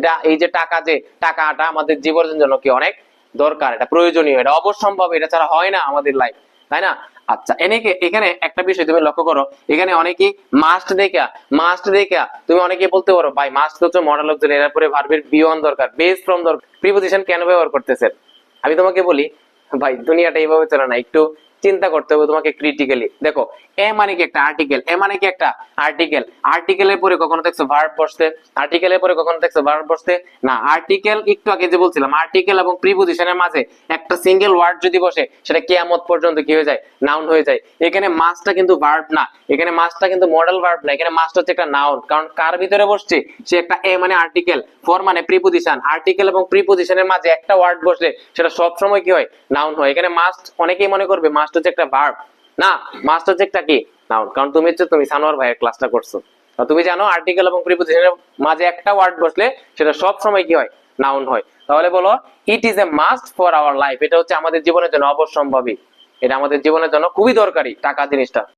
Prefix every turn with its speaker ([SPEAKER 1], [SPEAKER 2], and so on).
[SPEAKER 1] এটা এই যে টাকা যে টাকাটা আমাদের জীবনের জন্য কি অনেক দরকার, এটা প্রয়োজনীয়, এটা অবশ্যম্ভব এটা ছাড়া হয় না আমাদের লাইফ তাই না? আচ্ছা এনেকে, এখানে একটা বিষয় তুমি লক্ষ্য করো, এখানে অনেকেই মাস্ট দেখা মাস্ট দেখা তুমি অনেকে বলতে পারো, ভাই মাস্ট হচ্ছে মডেল অক্সিলারি এর পরে ভার্বের বিয়ন দরকার বেস ফ্রম দরকার প্রিপোজিশন কেন ব্যবহার করতেছে? আমি তোমাকে বলি, ভাই, দুনিয়াটা এইভাবে চলে না, একটু চিন্তা করতে হবে তোমাকে ক্রিটিক্যালি দেখো এ মানে কি একটা আর্টিকেল এ মানে কি একটা আর্টিকেল আর্টিকেলের পরে কখনো দেখছ ভার্ব বসতে আর্টিকেলের পরে কখনো দেখছ ভার্ব বসতে না আর্টিকেল একটু আগে যে বলছিলাম আর্টিকেল এবং প্রিপোজিশনের মাঝে একটা সিঙ্গেল ওয়ার্ড যদি বসে, সেটা কিয়ামত পর্যন্ত কি হয়ে যায়? নাউন হয়ে যায়। এখানে মাসটা কিন্তু ভার্ব না। এখানে মাসটা কিন্তু মডেল ভার্ব না। এখানে মাসটা হচ্ছে একটা নাউন কারণ কার ভিতরে বসছে? সে একটা এ মানে আর্টিকেল ফর মানে প্রিপোজিশন আর্টিকেল এবং প্রিপোজিশনের মাঝে একটা ওয়ার্ড বসলে, সেটা সব সময় কি হয়? নাউন হয়। এখানে মাস্ট অনেকেই মনে করবে মাস্ট হচ্ছে একটা ভার্ব না মাস্ট হচ্ছে একটা কি? নাউন, কারণ তুমি হচ্ছে, তুমি সানোয়ার ভাইয়ের ক্লাসটা করছ। তুমি জানো আর্টিকেল এবং প্রিপোজিশনের মাঝে একটা ওয়ার্ড বসলে সেটা সব সময় কি হয়? নাউন হয়। তাহলে বলো it is a must for our life এটা হচ্ছে আমাদের জীবনের জন্য অবশ্যম্ভাবী। এটা আমাদের জীবনের জন্য খুবই দরকারি টাকা জিনিসটা।